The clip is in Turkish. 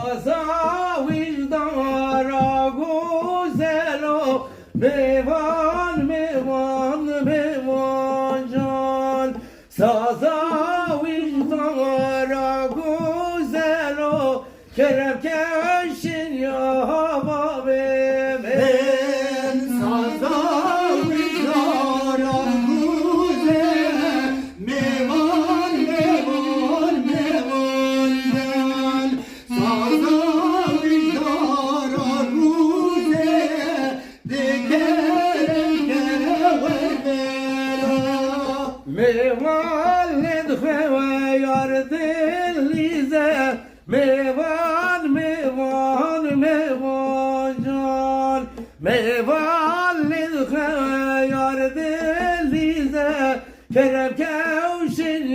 Saza vicdara güzelo Mevan mevan mevan can. Saza vicdara güzelo Kerem keşin Mevan ledfeve yar delize Mevan mevan mevan can Mevan ledfeve yar delize Kerem kevşin